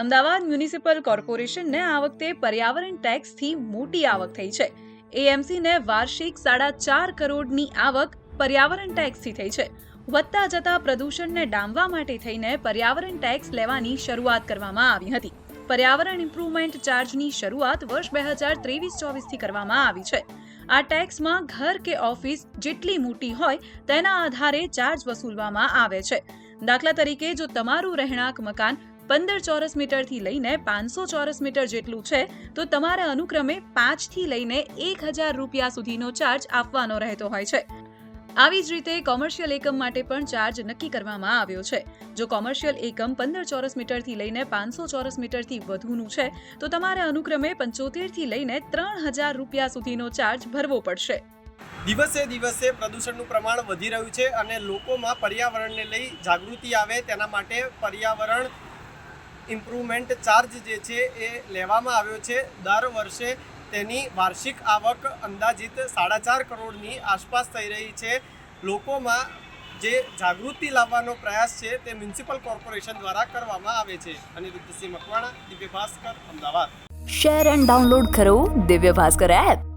Ahmedabad municipal કોર્પોરેશનને આ વખતે પર્યાવરણ ટેક્સથી મોટી આવક થઈ છે. એએમસીને વાર્ષિક સાડા ચાર કરોડની આવક પર્યાવરણ ટેક્સથી થઈ છે. વધતા જતા પ્રદૂષણને ડામવા માટે થઈને પર્યાવરણ ટેક્સ લેવાની શરૂઆત કરવામાં આવી હતી. પર્યાવરણ ઇમ્પ્રુવમેન્ટ ચાર્જની શરૂઆત વર્ષ બે હજાર ત્રેવીસ ચોવીસથી કરવામાં આવી છે. આ ટેક્સમાં ઘર કે ઓફિસ જેટલી મોટી હોય તેના આધારે ચાર્જ વસૂલવામાં આવે છે. દાખલા તરીકે જો તમારું રહેણાંક મકાન પંદર ચોરસ મીટરથી લઈને પાંચસો ચોરસ મીટર જેટલું છે, તો તમારે અનુક્રમે પાંચથી લઈને એક હજાર રૂપિયા સુધીનો ચાર્જ આપવાનો રહેતો હોય છે. આવી જ રીતે કોમર્શિયલ એકમ માટે પણ ચાર્જ નક્કી કરવામાં આવ્યો છે. જો કોમર્શિયલ એકમ પંદર ચોરસ મીટરથી લઈને પાંચસો ચોરસ મીટરથી વધુનું છે, તો તમારે અનુક્રમે પંચોતેરથી લઈને ત્રણ હજાર રૂપિયા સુધીનો ચાર્જ ભરવો પડશે. દિવસે દિવસે પ્રદૂષણનું પ્રમાણ વધી રહ્યું છે અને લોકોમાં પર્યાવરણને લઈ જાગૃતિ આવે તેના માટે પર્યાવરણ ઇમ્પ્રુવમેન્ટ ચાર્જ જે છે એ લેવામાં આવ્યો છે. દર વર્ષે તેની વાર્ષિક આવક અંદાજિત સાડા ચાર કરોડની આસપાસ થઈ રહી છે. લોકોમાં જે જાગૃતિ લાવવાનો પ્રયાસ છે તે મ્યુનિસિપલ કોર્પોરેશન દ્વારા કરવામાં આવે છે. Aniruddhsinh Makwana, Divya Bhaskar, Ahmedabad. Share and download કરો દિવ્ય ભાસ્કર એપ.